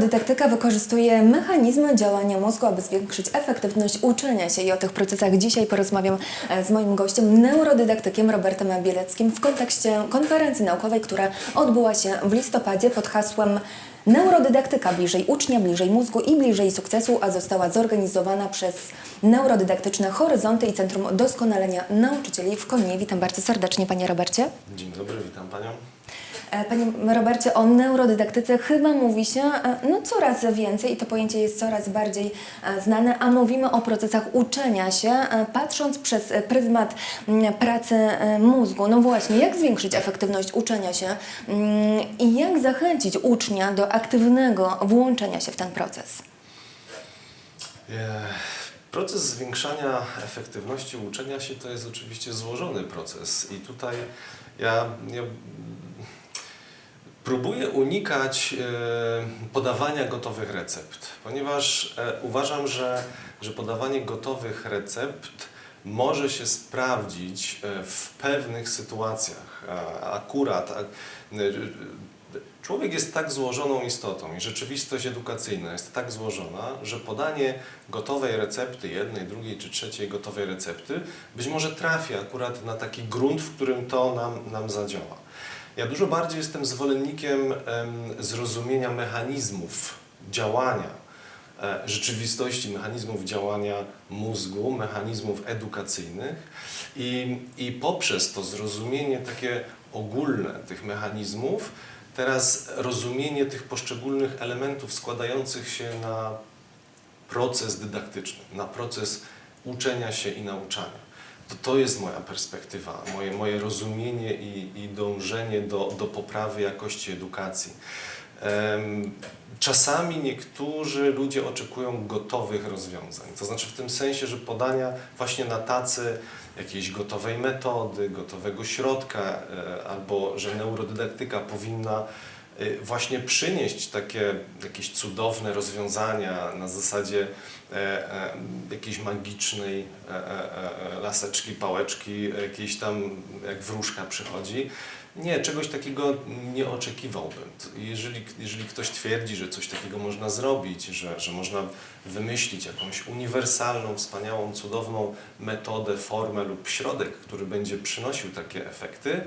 Neurodydaktyka wykorzystuje mechanizmy działania mózgu, aby zwiększyć efektywność uczenia się i o tych procesach dzisiaj porozmawiam e, z moim gościem, neurodydaktykiem Robertem Bieleckim w kontekście konferencji naukowej, która odbyła się w listopadzie pod hasłem Neurodydaktyka bliżej ucznia, bliżej mózgu i bliżej sukcesu, a została zorganizowana przez Neurodydaktyczne Horyzonty i Centrum Doskonalenia Nauczycieli w Konie. Witam bardzo serdecznie Panie Robercie. Dzień dobry, witam Panią. E, Panie Robercie, o neurodydaktyce chyba mówi się e, no, coraz więcej i to pojęcie jest coraz bardziej e, znane, a mówimy o procesach uczenia się, patrząc przez pryzmat mm, pracy mózgu. No właśnie, jak zwiększyć efektywność uczenia się mm, i jak zachęcić ucznia do aktywnego włączenia się w ten proces? Proces zwiększania efektywności uczenia się to jest oczywiście złożony proces i tutaj ja, ja próbuję unikać e, podawania gotowych recept, ponieważ e, uważam, że, że podawanie gotowych recept może się sprawdzić e, w pewnych sytuacjach. Akurat człowiek jest tak złożoną istotą i rzeczywistość edukacyjna jest tak złożona, że podanie gotowej recepty, jednej, drugiej czy trzeciej gotowej recepty, być może trafi akurat na taki grunt, w którym to nam, nam zadziała. Ja dużo bardziej jestem zwolennikiem em, zrozumienia mechanizmów działania e, rzeczywistości, mechanizmów działania mózgu, mechanizmów edukacyjnych i, i poprzez to zrozumienie takie ogólne tych mechanizmów, teraz rozumienie tych poszczególnych elementów składających się na proces dydaktyczny, na proces uczenia się i nauczania. To, to jest moja perspektywa, moje, moje rozumienie i, i dążenie do, do poprawy jakości edukacji. Czasami niektórzy ludzie oczekują gotowych rozwiązań, to znaczy w tym sensie, że podania właśnie na tacy jakiejś gotowej metody, gotowego środka, e, albo że neurodydaktyka powinna właśnie przynieść takie jakieś cudowne rozwiązania na zasadzie e, e, jakiejś magicznej e, laseczki, pałeczki, jakiejś tam jak wróżka przychodzi. Nie, czegoś takiego nie oczekiwałbym. Jeżeli, jeżeli ktoś twierdzi, że coś takiego można zrobić, że, że można wymyślić jakąś uniwersalną, wspaniałą, cudowną metodę, formę lub środek, który będzie przynosił takie efekty,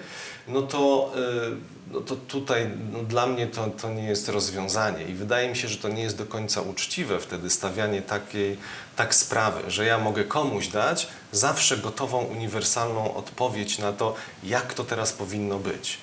no to, y, no to tutaj no dla mnie to, to nie jest rozwiązanie i wydaje mi się, że to nie jest do końca uczciwe wtedy stawianie takiej tak sprawy, że ja mogę komuś dać zawsze gotową, uniwersalną odpowiedź na to, jak to teraz powinno być.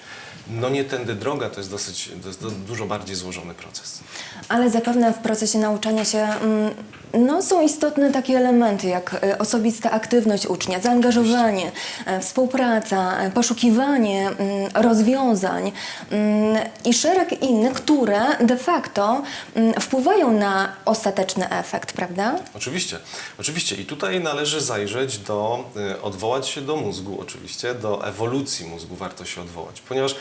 No nie tędy droga, to jest dosyć, to jest du- dużo bardziej złożony proces. Ale zapewne w procesie nauczania się mm, no, są istotne takie elementy jak e, osobista aktywność ucznia, zaangażowanie, e, współpraca, e, poszukiwanie mm, rozwiązań mm, i szereg innych, które de facto mm, wpływają na ostateczny efekt, prawda? Oczywiście, oczywiście. I tutaj należy zajrzeć do, odwołać się do mózgu, oczywiście, do ewolucji mózgu warto się odwołać, ponieważ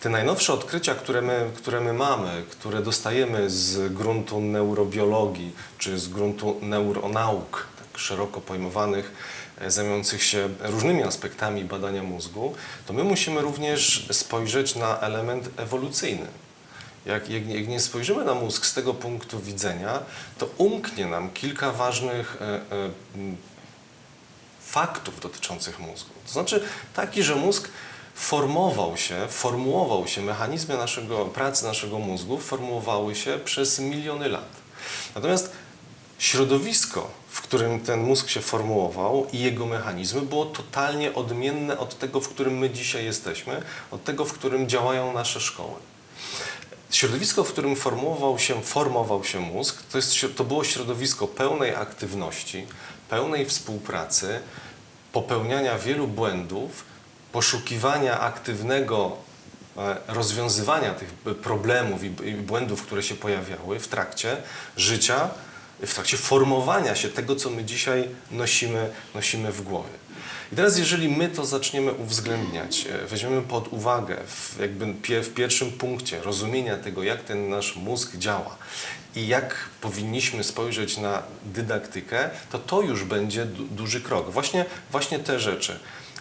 te najnowsze odkrycia, które my, które my mamy, które dostajemy z gruntu neurobiologii, czy z gruntu neuronauk, tak szeroko pojmowanych, e, zajmujących się różnymi aspektami badania mózgu, to my musimy również spojrzeć na element ewolucyjny. Jak, jak, jak nie spojrzymy na mózg z tego punktu widzenia, to umknie nam kilka ważnych e, e, faktów dotyczących mózgu. To znaczy taki, że mózg formował się, formułował się, mechanizmy naszego, pracy naszego mózgu formułowały się przez miliony lat. Natomiast środowisko, w którym ten mózg się formułował i jego mechanizmy było totalnie odmienne od tego, w którym my dzisiaj jesteśmy, od tego, w którym działają nasze szkoły. Środowisko, w którym formował się, formował się mózg, to, jest, to było środowisko pełnej aktywności, pełnej współpracy, popełniania wielu błędów, poszukiwania aktywnego e, rozwiązywania tych problemów i i błędów, które się pojawiały w trakcie życia, w trakcie formowania się tego, co my dzisiaj nosimy, nosimy w głowie. I teraz, jeżeli my to zaczniemy uwzględniać, e, weźmiemy pod uwagę w, jakby w pierwszym punkcie rozumienia tego, jak ten nasz mózg działa i jak powinniśmy spojrzeć na dydaktykę, to to już będzie du, duży krok. Właśnie, właśnie te rzeczy.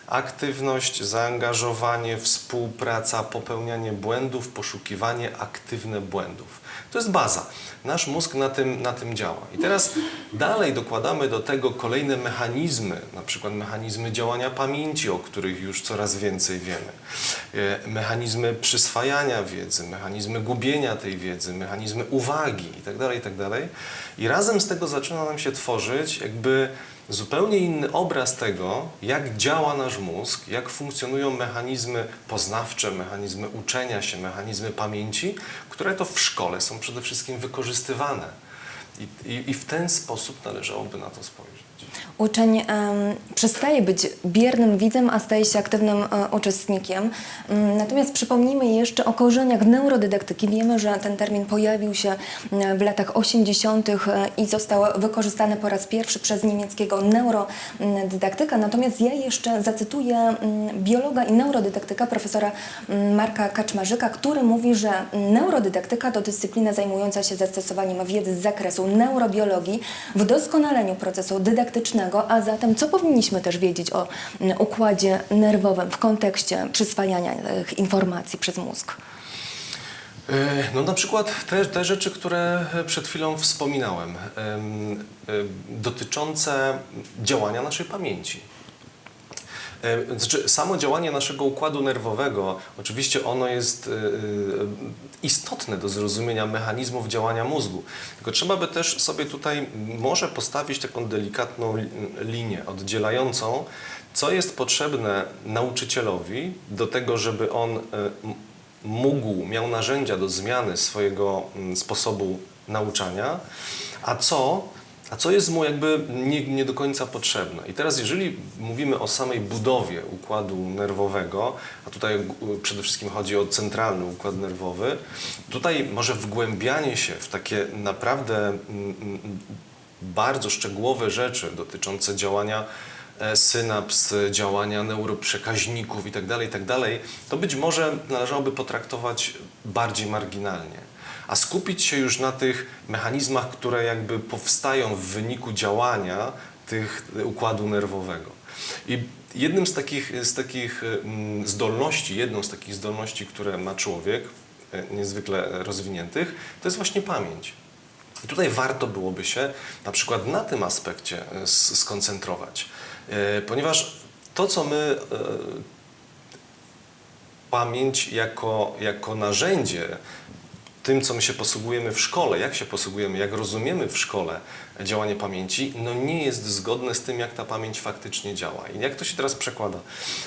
Aktywność, zaangażowanie, współpraca, popełnianie błędów, poszukiwanie, aktywne błędów. To jest baza. Nasz mózg na tym, na tym działa. I teraz dalej dokładamy do tego kolejne mechanizmy, na przykład mechanizmy działania pamięci, o których już coraz więcej wiemy. E, Mechanizmy przyswajania wiedzy, mechanizmy gubienia tej wiedzy, mechanizmy uwagi itd. itd. I razem z tego zaczyna nam się tworzyć jakby zupełnie inny obraz tego, jak działa nasz mózg, jak funkcjonują mechanizmy poznawcze, mechanizmy uczenia się, mechanizmy pamięci, które to w szkole są przede wszystkim wykorzystywane. I, i, i w ten sposób należałoby na to spojrzeć. Uczeń przestaje być biernym widzem, a staje się aktywnym e, uczestnikiem. Mm, Natomiast przypomnijmy jeszcze o korzeniach neurodydaktyki. Wiemy, że ten termin pojawił się e, w latach 80. e, i został wykorzystany po raz pierwszy przez niemieckiego neurodydaktyka. Natomiast ja jeszcze zacytuję mm, biologa i neurodydaktyka profesora mm, Marka Kaczmarzyka, który mówi, że neurodydaktyka to dyscyplina zajmująca się zastosowaniem wiedzy z zakresu neurobiologii w doskonaleniu procesu dydaktycznego, a zatem co powinniśmy też wiedzieć o mm, układzie nerwowym w kontekście przyswajania tych informacji przez mózg? E, No na przykład te, te rzeczy, które przed chwilą wspominałem, em, em, dotyczące działania naszej pamięci. Znaczy, samo działanie naszego układu nerwowego, oczywiście ono jest e, e, istotne do zrozumienia mechanizmów działania mózgu. Tylko trzeba by też sobie tutaj może postawić taką delikatną li- linię oddzielającą, co jest potrzebne nauczycielowi do tego, żeby on e, mógł, miał narzędzia do zmiany swojego mm, sposobu nauczania, a co, a co jest mu jakby nie, nie do końca potrzebne. I teraz jeżeli mówimy o samej budowie układu nerwowego, a tutaj przede wszystkim chodzi o centralny układ nerwowy, tutaj może wgłębianie się w takie naprawdę mm, mm, bardzo szczegółowe rzeczy dotyczące działania e, synaps, działania neuroprzekaźników itd., itd., to być może należałoby potraktować bardziej marginalnie, a skupić się już na tych mechanizmach, które jakby powstają w wyniku działania tych e, układu nerwowego. I jednym z takich, z takich mm, zdolności, jedną z takich zdolności, które ma człowiek, e, niezwykle rozwiniętych, to jest właśnie pamięć. I tutaj warto byłoby się na przykład na tym aspekcie e, skoncentrować, E, ponieważ to, co my e, pamięć jako, jako narzędzie, tym, co my się posługujemy w szkole, jak się posługujemy, jak rozumiemy w szkole działanie pamięci, no nie jest zgodne z tym, jak ta pamięć faktycznie działa. I jak to się teraz przekłada?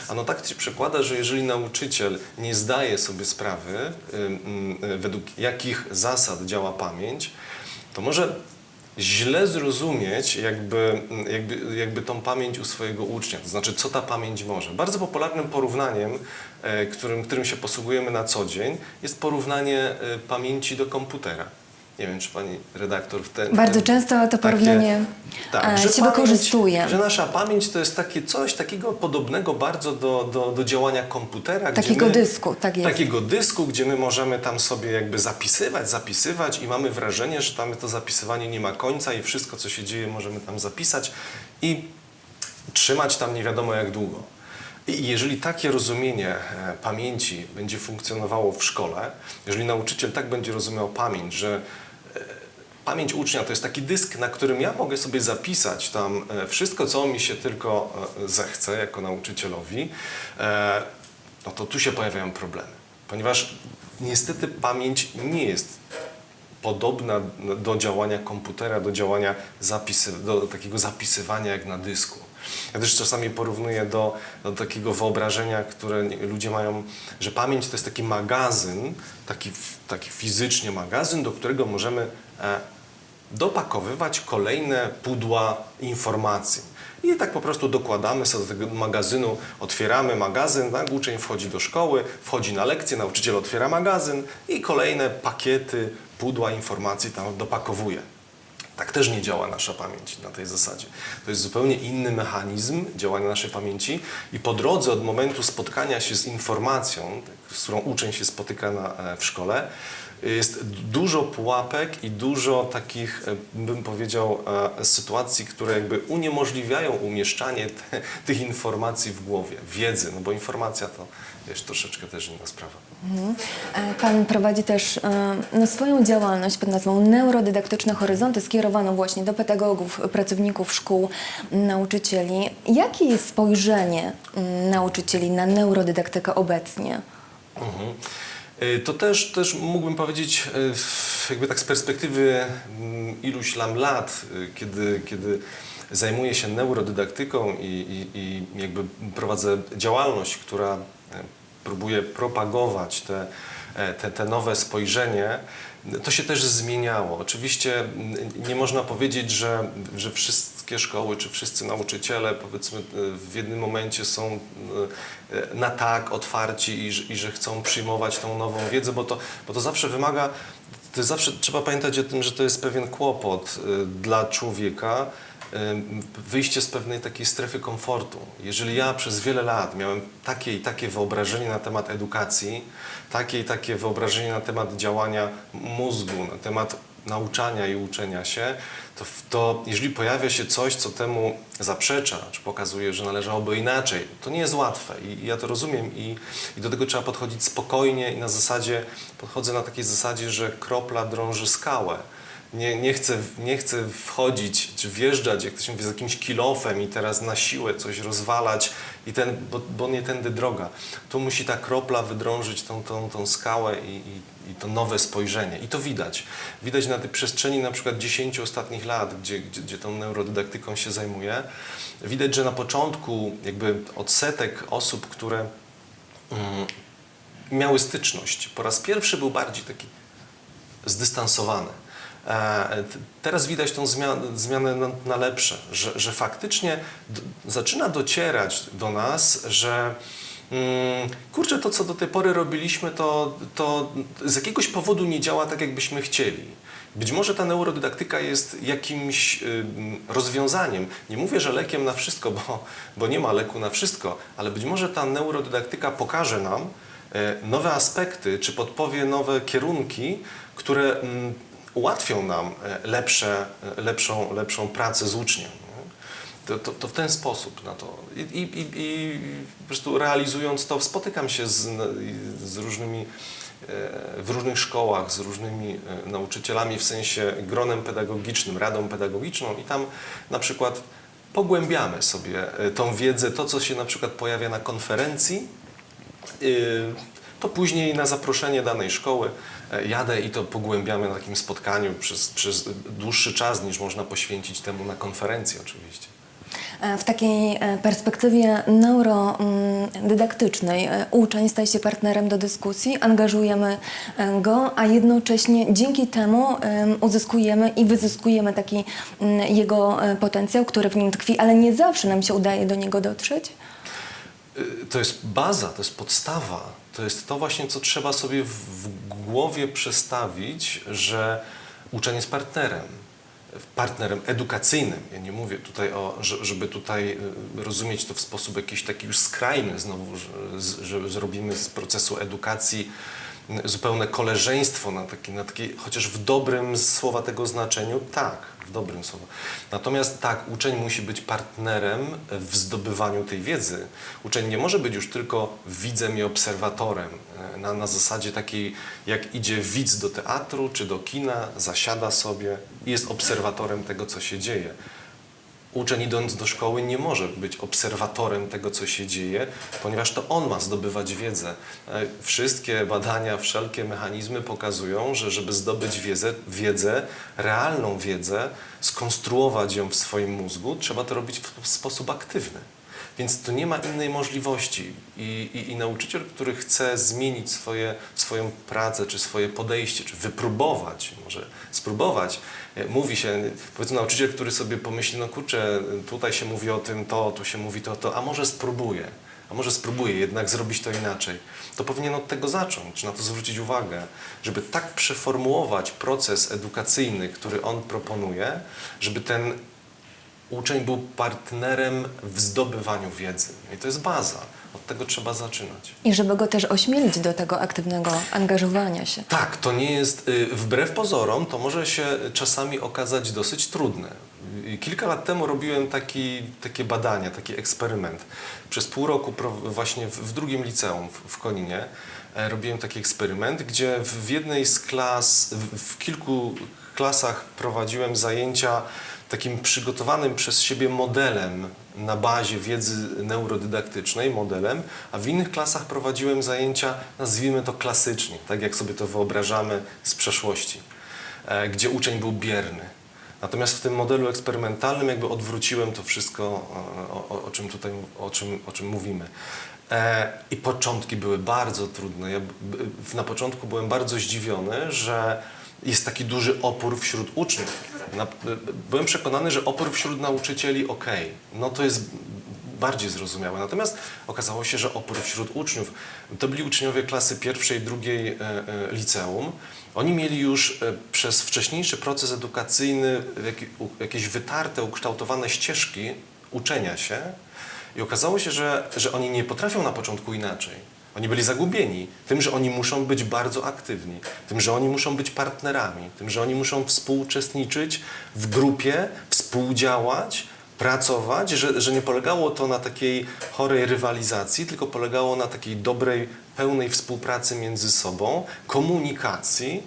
Ano tak się przekłada, że jeżeli nauczyciel nie zdaje sobie sprawy, ym, ym, według jakich zasad działa pamięć, to może źle zrozumieć jakby, jakby, jakby tą pamięć u swojego ucznia, to znaczy co ta pamięć może. Bardzo popularnym porównaniem, e, którym, którym się posługujemy na co dzień, jest porównanie e, pamięci do komputera. Nie wiem, czy pani redaktor w ten. Bardzo ten, często to porównanie e, się wykorzystuje. Że nasza pamięć to jest takie coś takiego podobnego bardzo do, do, do działania komputera. Takiego my- dysku, tak jest. Takiego dysku, gdzie my możemy tam sobie jakby zapisywać, zapisywać i mamy wrażenie, że tam to zapisywanie nie ma końca i wszystko, co się dzieje, możemy tam zapisać i trzymać tam nie wiadomo jak długo. I jeżeli takie rozumienie e, pamięci będzie funkcjonowało w szkole, jeżeli nauczyciel tak będzie rozumiał pamięć, że pamięć ucznia to jest taki dysk, na którym ja mogę sobie zapisać tam e, wszystko, co mi się tylko e, zechce jako nauczycielowi, e, no to tu się pojawiają problemy. Ponieważ niestety pamięć nie jest podobna do działania komputera, do działania zapisy, do takiego zapisywania jak na dysku. Ja też czasami porównuję do, do takiego wyobrażenia, które ludzie mają, że pamięć to jest taki magazyn, taki, taki fizycznie magazyn, do którego możemy dopakowywać kolejne pudła informacji. I tak po prostu dokładamy sobie do tego magazynu, otwieramy magazyn, tak? uczeń wchodzi do szkoły, wchodzi na lekcję, nauczyciel otwiera magazyn i kolejne pakiety, pudła informacji tam dopakowuje. Tak też nie działa nasza pamięć na tej zasadzie. To jest zupełnie inny mechanizm działania naszej pamięci i po drodze od momentu spotkania się z informacją, z którą uczeń się spotyka na, e, w szkole. Jest dużo pułapek i dużo takich, e, bym powiedział, e, sytuacji, które jakby uniemożliwiają umieszczanie te, tych informacji w głowie, wiedzy, no bo informacja to jest troszeczkę też inna sprawa. E, Pan prowadzi też no, swoją działalność pod nazwą Neurodydaktyczne Horyzonty skierowaną właśnie do pedagogów, pracowników szkół, nauczycieli. Jakie jest spojrzenie nauczycieli na neurodydaktykę obecnie? Mhm. Y, To też, też mógłbym powiedzieć, y, jakby tak z perspektywy mm, iluś tam lat, y, kiedy, kiedy zajmuję się neurodydaktyką i, i, i jakby prowadzę działalność, która e, próbuje propagować te, e, te, te nowe spojrzenie, to się też zmieniało. Oczywiście mm, nie można powiedzieć, że, że wszystkie szkoły czy wszyscy nauczyciele powiedzmy e, w jednym momencie są e, na tak otwarci i, że- i że chcą przyjmować tą nową wiedzę, bo to, bo to zawsze wymaga, to zawsze trzeba pamiętać o tym, że to jest pewien kłopot e, dla człowieka, wyjście z pewnej takiej strefy komfortu. Jeżeli ja przez wiele lat miałem takie i takie wyobrażenie na temat edukacji, takie i takie wyobrażenie na temat działania mózgu, na temat nauczania i uczenia się, to, to jeżeli pojawia się coś, co temu zaprzecza, czy pokazuje, że należałoby inaczej, to nie jest łatwe i, i ja to rozumiem i, i do tego trzeba podchodzić spokojnie i na zasadzie, podchodzę na takiej zasadzie, że kropla drąży skałę nie, nie, chcę, nie chcę wchodzić czy wjeżdżać, jak to się mówi, z jakimś kilofem i teraz na siłę coś rozwalać, i ten, bo, bo nie tędy droga. Tu musi ta kropla wydrążyć tą, tą, tą skałę i, i, i to nowe spojrzenie. I to widać. Widać na tej przestrzeni na przykład 10 ostatnich lat, gdzie, gdzie, gdzie tą neurodydaktyką się zajmuję. Widać, że na początku jakby odsetek osób, które mm, miały styczność, po raz pierwszy był bardziej taki zdystansowany. E, Teraz widać tą zmianę, na, lepsze, że, że faktycznie zaczyna docierać do nas, że mm, kurczę, to co do tej pory robiliśmy, to, to z jakiegoś powodu nie działa tak, jakbyśmy chcieli. Być może ta neurodydaktyka jest jakimś ym, rozwiązaniem. Nie mówię, że lekiem na wszystko, bo, bo nie ma leku na wszystko, ale być może ta neurodydaktyka pokaże nam, e, nowe aspekty, czy podpowie nowe kierunki, które mm, ułatwią nam e, lepsze, e, lepszą, lepszą pracę z uczniem. nie? To, to, to w ten sposób na to. I, i, i, po prostu realizując to, spotykam się z, z różnymi, e, w różnych szkołach, z różnymi nauczycielami, w sensie gronem pedagogicznym, radą pedagogiczną i tam na przykład pogłębiamy sobie tą wiedzę, to co się na przykład pojawia na konferencji, Y, to później na zaproszenie danej szkoły jadę i to pogłębiamy na takim spotkaniu przez, przez dłuższy czas niż można poświęcić temu na konferencji oczywiście. E, W takiej e, perspektywie neurodydaktycznej e, uczeń staje się partnerem do dyskusji, angażujemy e, go, a jednocześnie dzięki temu em, uzyskujemy i wyzyskujemy taki mm, jego e, potencjał, który w nim tkwi, ale nie zawsze nam się udaje do niego dotrzeć. To jest baza, to jest podstawa. To jest to właśnie, co trzeba sobie w głowie przestawić, że uczeń jest partnerem. Partnerem edukacyjnym. Ja nie mówię tutaj o, że- żeby tutaj y, rozumieć to w sposób jakiś taki już skrajny znowu, że, że zrobimy z procesu edukacji zupełne koleżeństwo na taki, na taki, chociaż w dobrym słowa tego znaczeniu, tak, w dobrym słowa. Natomiast tak, uczeń musi być partnerem w zdobywaniu tej wiedzy. Uczeń nie może być już tylko widzem i obserwatorem e, na, na zasadzie takiej, jak idzie widz do teatru czy do kina, zasiada sobie i jest obserwatorem tego, co się dzieje. Uczeń idąc do szkoły nie może być obserwatorem tego, co się dzieje, ponieważ to on ma zdobywać wiedzę. E, Wszystkie badania, wszelkie mechanizmy pokazują, że żeby zdobyć wiedzę, wiedzę, realną wiedzę, skonstruować ją w swoim mózgu, trzeba to robić w, w sposób aktywny. Więc to nie ma innej możliwości. I, i, i nauczyciel, który chce zmienić swoje, swoją pracę, czy swoje podejście, czy wypróbować, może spróbować, e, mówi się, powiedzmy nauczyciel, który sobie pomyśli, no kurczę, tutaj się mówi o tym, to, tu się mówi to, to, a może spróbuję, a może spróbuję jednak zrobić to inaczej. To powinien od tego zacząć, na to zwrócić uwagę, żeby tak przeformułować proces edukacyjny, który on proponuje, żeby ten uczeń był partnerem w zdobywaniu wiedzy. I to jest baza. Od tego trzeba zaczynać. I żeby go też ośmielić do tego aktywnego angażowania się. Tak, to nie jest, y, wbrew pozorom, to może się czasami okazać dosyć trudne. Kilka lat temu robiłem taki, takie badania, taki eksperyment. Przez pół roku właśnie w, drugim liceum w, Koninie e, robiłem taki eksperyment, gdzie w, jednej z klas, w kilku klasach prowadziłem zajęcia takim przygotowanym przez siebie modelem na bazie wiedzy neurodydaktycznej, modelem, a w innych klasach prowadziłem zajęcia, nazwijmy to klasycznie, tak jak sobie to wyobrażamy z przeszłości, e, gdzie uczeń był bierny. Natomiast w tym modelu eksperymentalnym jakby odwróciłem to wszystko, o, o, o czym tutaj o czym, o czym mówimy. E, I początki były bardzo trudne. Ja na początku byłem bardzo zdziwiony, że jest taki duży opór wśród uczniów. Byłem przekonany, że opór wśród nauczycieli ok, no to jest bardziej zrozumiałe. Natomiast okazało się, że opór wśród uczniów, to byli uczniowie klasy pierwszej, drugiej e, e, liceum. Oni mieli już e, przez wcześniejszy proces edukacyjny jakieś wytarte, ukształtowane ścieżki uczenia się i okazało się, że, że oni nie potrafią na początku inaczej. Oni byli zagubieni tym, że oni muszą być bardzo aktywni, tym, że oni muszą być partnerami, tym, że oni muszą współuczestniczyć w grupie, współdziałać, pracować, że, że nie polegało to na takiej chorej rywalizacji, tylko polegało na takiej dobrej, pełnej współpracy między sobą, komunikacji.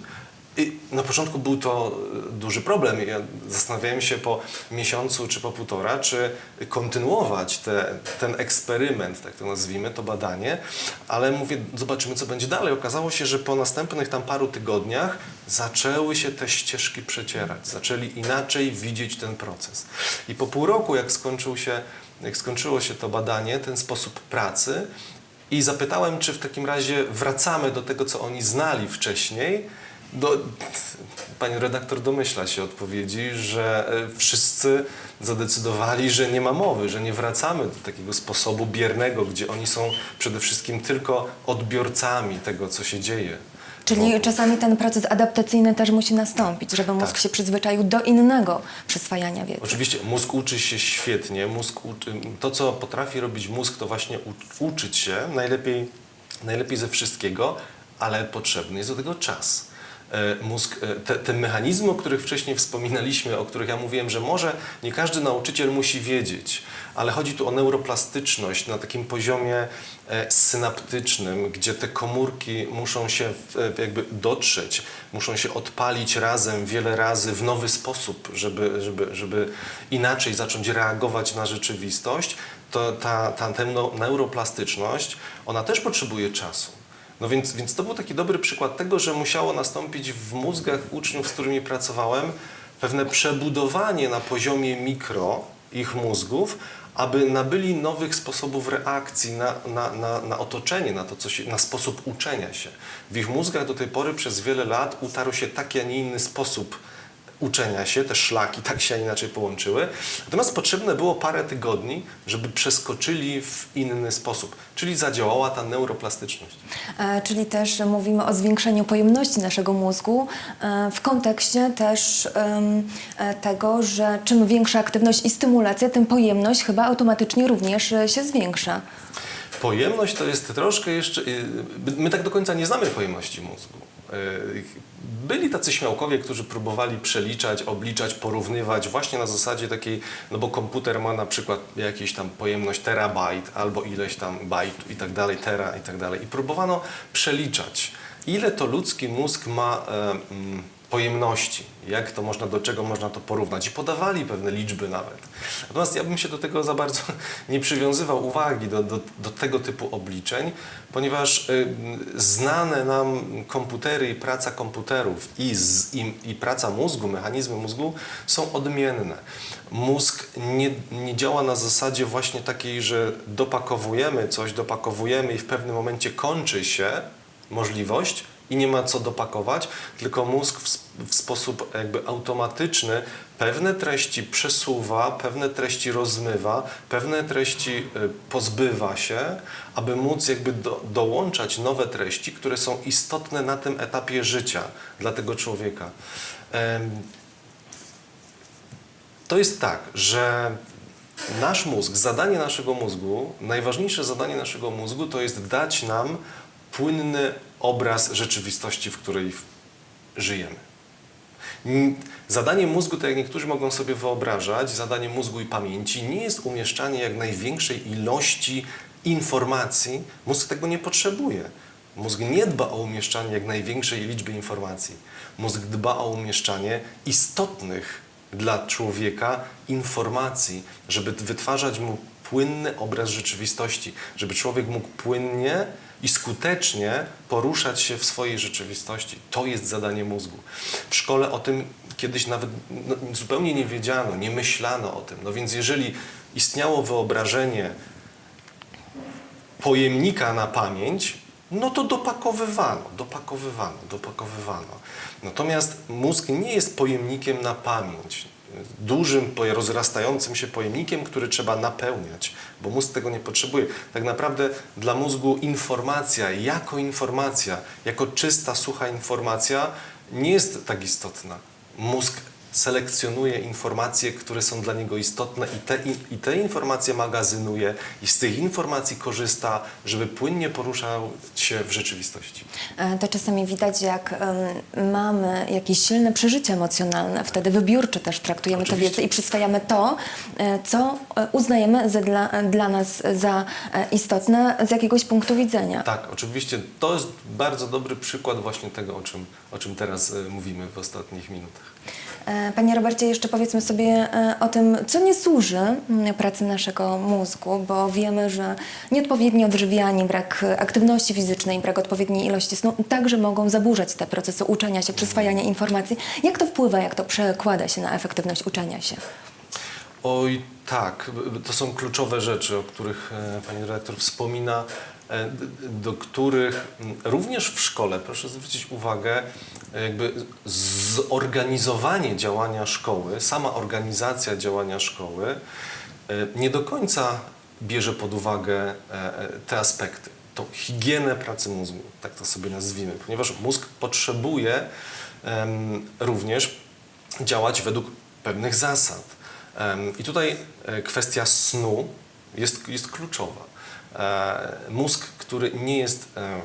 I na początku był to e, duży problem. Ja zastanawiałem się po miesiącu czy po półtora, czy kontynuować te, ten eksperyment, tak to nazwijmy, to badanie, ale mówię, zobaczymy, co będzie dalej. Okazało się, że po następnych tam paru tygodniach zaczęły się te ścieżki przecierać, zaczęli inaczej widzieć ten proces. I po pół roku, jak, skończył się, jak skończyło się to badanie, ten sposób pracy, i zapytałem, czy w takim razie wracamy do tego, co oni znali wcześniej. Do, pani redaktor domyśla się odpowiedzi, że e, wszyscy zadecydowali, że nie ma mowy, że nie wracamy do takiego sposobu biernego, gdzie oni są przede wszystkim tylko odbiorcami tego, co się dzieje. Czyli wokół. czasami ten proces adaptacyjny też musi nastąpić, żeby mózg Tak. się przyzwyczaił do innego przyswajania wiedzy. Oczywiście mózg uczy się świetnie. Mózg uczy, to, co potrafi robić mózg, to właśnie uczyć się najlepiej, najlepiej ze wszystkiego, ale potrzebny jest do tego czas. E, Mózg, e, te, te mechanizmy, o których wcześniej wspominaliśmy, o których ja mówiłem, że może nie każdy nauczyciel musi wiedzieć, ale chodzi tu o neuroplastyczność na takim poziomie e, synaptycznym, gdzie te komórki muszą się jakby dotrzeć, muszą się odpalić razem wiele razy w nowy sposób, żeby, żeby, żeby inaczej zacząć reagować na rzeczywistość, to ta, ta, ta neu- neuroplastyczność, ona też potrzebuje czasu. No więc, więc to był taki dobry przykład tego, że musiało nastąpić w mózgach uczniów, z którymi pracowałem, pewne przebudowanie na poziomie mikro ich mózgów, aby nabyli nowych sposobów reakcji na, na, na, na otoczenie, na, to, co się, na sposób uczenia się. W ich mózgach do tej pory przez wiele lat utarł się taki, a nie inny sposób uczenia się, te szlaki tak się, a inaczej połączyły. Natomiast potrzebne było parę tygodni, żeby przeskoczyli w inny sposób, czyli zadziałała ta neuroplastyczność. E, czyli też mówimy o zwiększeniu pojemności naszego mózgu e, w kontekście też e, tego, że czym większa aktywność i stymulacja, tym pojemność chyba automatycznie również e, się zwiększa. Pojemność to jest troszkę jeszcze. y, My tak do końca nie znamy pojemności mózgu. Y, Byli tacy śmiałkowie, którzy próbowali przeliczać, obliczać, porównywać właśnie na zasadzie takiej, no bo komputer ma na przykład jakieś tam pojemność terabajt albo ileś tam bajt i tak dalej, tera i tak dalej. I próbowano przeliczać, ile to ludzki mózg ma e, mm, pojemności, jak to można, do czego można to porównać. I podawali pewne liczby nawet. Natomiast ja bym się do tego za bardzo nie przywiązywał uwagi, do, do, do tego typu obliczeń, ponieważ y, znane nam komputery i praca komputerów i, z, i, i praca mózgu, mechanizmy mózgu są odmienne. Mózg nie, nie działa na zasadzie właśnie takiej, że dopakowujemy coś, dopakowujemy i w pewnym momencie kończy się możliwość i nie ma co dopakować, tylko mózg w, w sposób jakby automatyczny pewne treści przesuwa, pewne treści rozmywa, pewne treści y, pozbywa się, aby móc jakby do, dołączać nowe treści, które są istotne na tym etapie życia dla tego człowieka. To jest tak, że nasz mózg, zadanie naszego mózgu, najważniejsze zadanie naszego mózgu to jest dać nam płynny obraz rzeczywistości, w której żyjemy. Zadaniem mózgu, tak jak niektórzy mogą sobie wyobrażać, zadaniem mózgu i pamięci nie jest umieszczanie jak największej ilości informacji. Mózg tego nie potrzebuje. Mózg nie dba o umieszczanie jak największej liczby informacji. Mózg dba o umieszczanie istotnych dla człowieka informacji, żeby wytwarzać mu płynny obraz rzeczywistości, żeby człowiek mógł płynnie i skutecznie poruszać się w swojej rzeczywistości. To jest zadanie mózgu. W szkole o tym kiedyś nawet no, zupełnie nie wiedziano, nie myślano o tym. No więc jeżeli istniało wyobrażenie pojemnika na pamięć, no to dopakowywano, dopakowywano, dopakowywano. Natomiast mózg nie jest pojemnikiem na pamięć, dużym, rozrastającym się pojemnikiem, który trzeba napełniać, bo mózg tego nie potrzebuje. Tak naprawdę dla mózgu informacja, jako informacja, jako czysta, sucha informacja nie jest tak istotna. Mózg selekcjonuje informacje, które są dla niego istotne i te, i te informacje magazynuje i z tych informacji korzysta, żeby płynnie poruszał się w rzeczywistości. E, To czasami widać, jak em, mamy jakieś silne przeżycie emocjonalne, wtedy wybiórczo też traktujemy tę wiedzę i przyswajamy to, e, co e, uznajemy za dla, dla nas za istotne z jakiegoś punktu widzenia. Tak, oczywiście to jest bardzo dobry przykład właśnie tego, o czym, o czym teraz mówimy w ostatnich minutach. E, Panie Robercie, jeszcze powiedzmy sobie e, o tym, co nie służy mm, pracy naszego mózgu, bo wiemy, że nieodpowiednie odżywianie, brak aktywności fizycznej, brak odpowiedniej ilości snu także mogą zaburzać te procesy uczenia się, przyswajania informacji. Jak to wpływa, jak to przekłada się na efektywność uczenia się? Oj, tak, to są kluczowe rzeczy, o których e, pani redaktor wspomina, do których również w szkole, proszę zwrócić uwagę, e, jakby zorganizowanie działania szkoły, sama organizacja działania szkoły e, nie do końca bierze pod uwagę e, e, te aspekty. To higienę pracy mózgu, tak to sobie nazwijmy, ponieważ mózg potrzebuje również działać według pewnych zasad. I tutaj e, kwestia snu jest, jest kluczowa. E, Mózg, który nie jest e,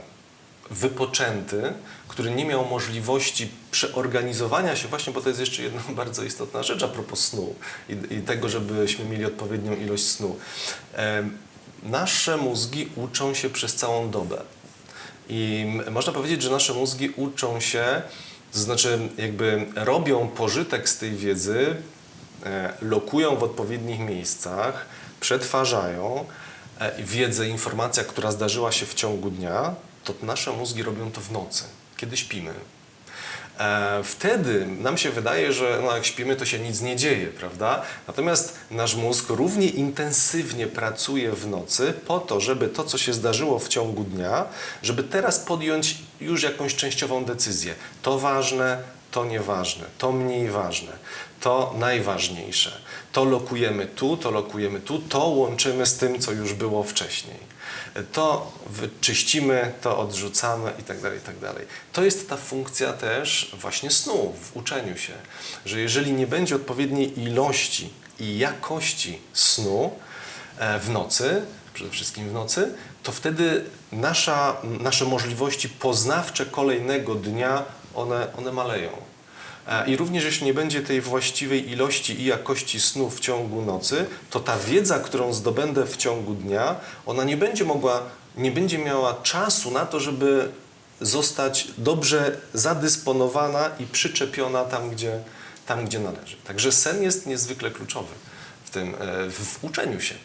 wypoczęty, który nie miał możliwości przeorganizowania się, właśnie, bo to jest jeszcze jedna bardzo istotna rzecz a propos snu i, i tego, żebyśmy mieli odpowiednią ilość snu. Em, Nasze mózgi uczą się przez całą dobę. I można powiedzieć, że nasze mózgi uczą się, to znaczy jakby robią pożytek z tej wiedzy, e, lokują w odpowiednich miejscach, przetwarzają e, wiedzę, informacja, która zdarzyła się w ciągu dnia, to nasze mózgi robią to w nocy, kiedy śpimy. E, Wtedy nam się wydaje, że no jak śpimy, to się nic nie dzieje, prawda? Natomiast nasz mózg równie intensywnie pracuje w nocy po to, żeby to, co się zdarzyło w ciągu dnia, żeby teraz podjąć już jakąś częściową decyzję. To ważne, to nieważne, to mniej ważne, to najważniejsze. To lokujemy tu, to lokujemy tu, to łączymy z tym, co już było wcześniej to wyczyścimy, to odrzucamy i tak dalej, i tak. To jest ta funkcja też właśnie snu w uczeniu się, że jeżeli nie będzie odpowiedniej ilości i jakości snu e, w nocy, przede wszystkim w nocy, to wtedy nasza, nasze możliwości poznawcze kolejnego dnia, one, one maleją. E, I również jeśli nie będzie tej właściwej ilości i jakości snu w ciągu nocy, to ta wiedza, którą zdobędę w ciągu dnia, ona nie będzie mogła, nie będzie miała czasu na to, żeby zostać dobrze zadysponowana i przyczepiona tam, gdzie, tam, gdzie należy. Także sen jest niezwykle kluczowy w tym, e, w uczeniu się.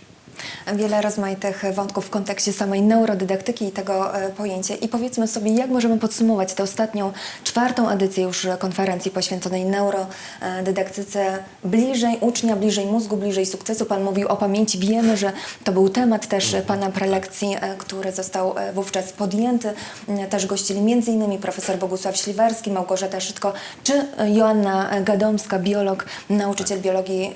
Wiele rozmaitych wątków w kontekście samej neurodydaktyki i tego e, pojęcia. I powiedzmy sobie, jak możemy podsumować tę ostatnią, czwartą edycję już konferencji poświęconej neurodydaktyce bliżej ucznia, bliżej mózgu, bliżej sukcesu. Pan mówił o pamięci. Wiemy, że to był temat też e, Pana prelekcji, e, który został e, wówczas podjęty. E, Też gościli m.in. profesor Bogusław Śliwarski, Małgorzata Szytko czy e, Joanna Gadomska, biolog, nauczyciel biologii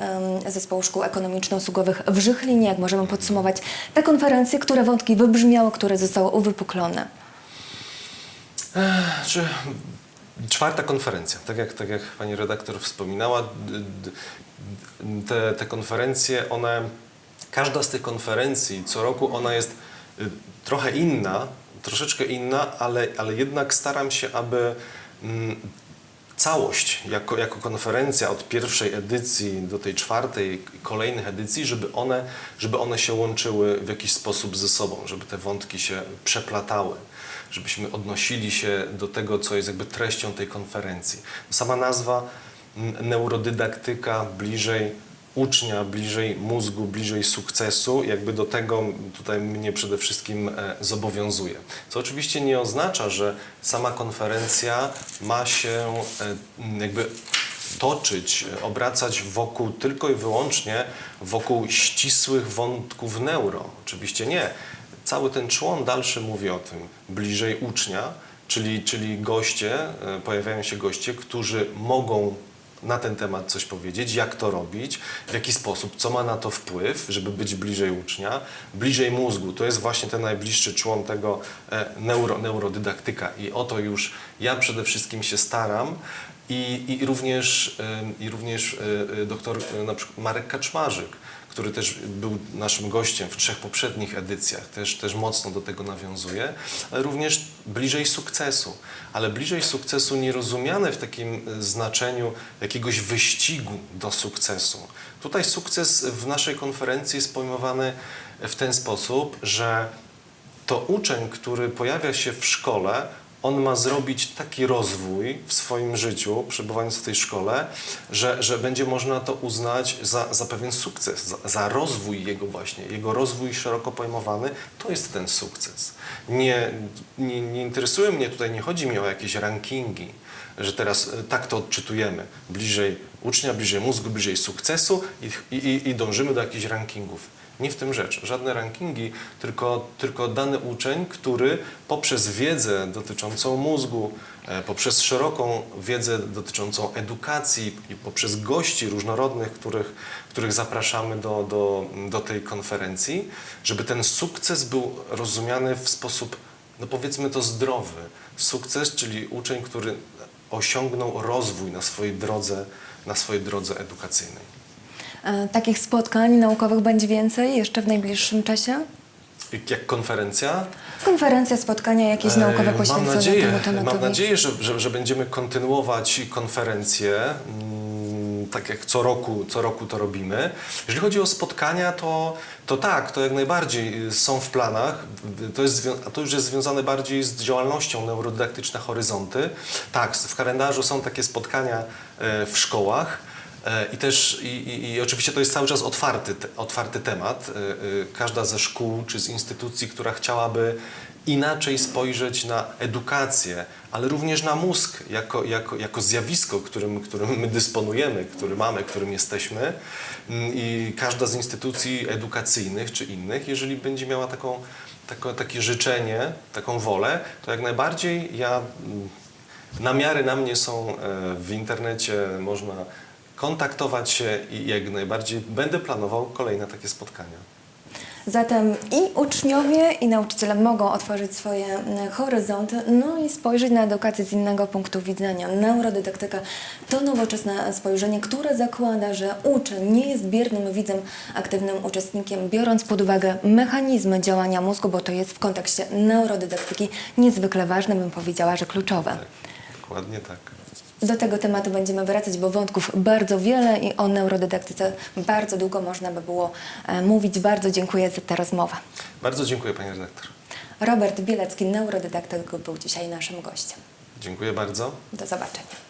Zespołu Szkół Ekonomiczno-Usługowych w Żychlinie. Jak możemy podsumować tę konferencję, które wątki wybrzmiały, które zostały uwypuklone? Czy Czwarta konferencja, tak jak, tak jak pani redaktor wspominała, te, te konferencje, one, każda z tych konferencji co roku ona jest y, trochę inna, troszeczkę inna, ale, ale jednak staram się, aby mm, całość jako, jako konferencja od pierwszej edycji do tej czwartej kolejnych edycji, żeby one, żeby one się łączyły w jakiś sposób ze sobą, żeby te wątki się przeplatały, żebyśmy odnosili się do tego, co jest jakby treścią tej konferencji. Sama nazwa neurodydaktyka bliżej ucznia, bliżej mózgu, bliżej sukcesu, jakby do tego tutaj mnie przede wszystkim e, zobowiązuje. Co oczywiście nie oznacza, że sama konferencja ma się e, jakby toczyć, obracać wokół tylko i wyłącznie wokół ścisłych wątków neuro. Oczywiście nie. Cały ten człon dalszy mówi o tym bliżej ucznia, czyli, czyli goście, e, pojawiają się goście, którzy mogą na ten temat coś powiedzieć, jak to robić, w jaki sposób, co ma na to wpływ, żeby być bliżej ucznia, bliżej mózgu. To jest właśnie ten najbliższy człon tego e, neuro, neurodydaktyka i o to już ja przede wszystkim się staram. I, i również, em, i również e, e, doktor na przykład Marek Kaczmarzyk, który też był naszym gościem w trzech poprzednich edycjach, też, też mocno do tego nawiązuje, ale również bliżej sukcesu. Ale bliżej sukcesu nie rozumiane w takim znaczeniu jakiegoś wyścigu do sukcesu. Tutaj sukces w naszej konferencji jest pojmowany w ten sposób, że to uczeń, który pojawia się w szkole, on ma zrobić taki rozwój w swoim życiu, przebywając w tej szkole, że, że będzie można to uznać za, za pewien sukces, za, za rozwój jego właśnie, jego rozwój szeroko pojmowany, to jest ten sukces. Nie, nie, nie interesuje mnie tutaj, nie chodzi mi o jakieś rankingi, że teraz e, tak to odczytujemy, bliżej ucznia, bliżej mózgu, bliżej sukcesu i, i, i dążymy do jakichś rankingów. Nie w tym rzecz. Żadne rankingi, tylko, tylko dany uczeń, który poprzez wiedzę dotyczącą mózgu, e, poprzez szeroką wiedzę dotyczącą edukacji i poprzez gości różnorodnych, których, których zapraszamy do, do, do tej konferencji, żeby ten sukces był rozumiany w sposób, no powiedzmy to zdrowy. Sukces, czyli uczeń, który osiągnął rozwój na swojej drodze, na swojej drodze edukacyjnej. E, Takich spotkań naukowych będzie więcej jeszcze w najbliższym czasie? Jak konferencja? Konferencja, spotkania jakieś naukowe E, poświęcone mam nadzieję, temu tematowi? Mam nadzieję, że, że, że będziemy kontynuować konferencje, mm, tak jak co roku, co roku to robimy. Jeżeli chodzi o spotkania, to, to tak, to jak najbardziej y, są w planach. To, jest, to już jest związane bardziej z działalnością neurodydaktyczna Horyzonty. Tak, w kalendarzu są takie spotkania e, w szkołach. E, I też, i, i, i oczywiście to jest cały czas otwarty, otwarty temat. E, e, Każda ze szkół czy z instytucji, która chciałaby inaczej spojrzeć na edukację, ale również na mózg jako, jako, jako zjawisko, którym, którym my dysponujemy, który mamy, którym jesteśmy. Mm, I każda z instytucji edukacyjnych czy innych, jeżeli będzie miała taką, tako, takie życzenie, taką wolę, to jak najbardziej ja mm, Namiary na mnie są w internecie, można kontaktować się i jak najbardziej będę planował kolejne takie spotkania. Zatem i uczniowie, i nauczyciele mogą otworzyć swoje mm, horyzonty, no i spojrzeć na edukację z innego punktu widzenia. Neurodydaktyka to nowoczesne spojrzenie, które zakłada, że uczeń nie jest biernym widzem, aktywnym uczestnikiem, biorąc pod uwagę mechanizmy działania mózgu, bo to jest w kontekście neurodydaktyki niezwykle ważne, bym powiedziała, że kluczowe. Tak, dokładnie tak. Do tego tematu będziemy wracać, bo wątków bardzo wiele i o neurodydaktyce bardzo długo można by było e, mówić. Bardzo dziękuję za tę rozmowę. Bardzo dziękuję Pani redaktor. Robert Bielecki, neurodydaktyk, był dzisiaj naszym gościem. Dziękuję bardzo. Do zobaczenia.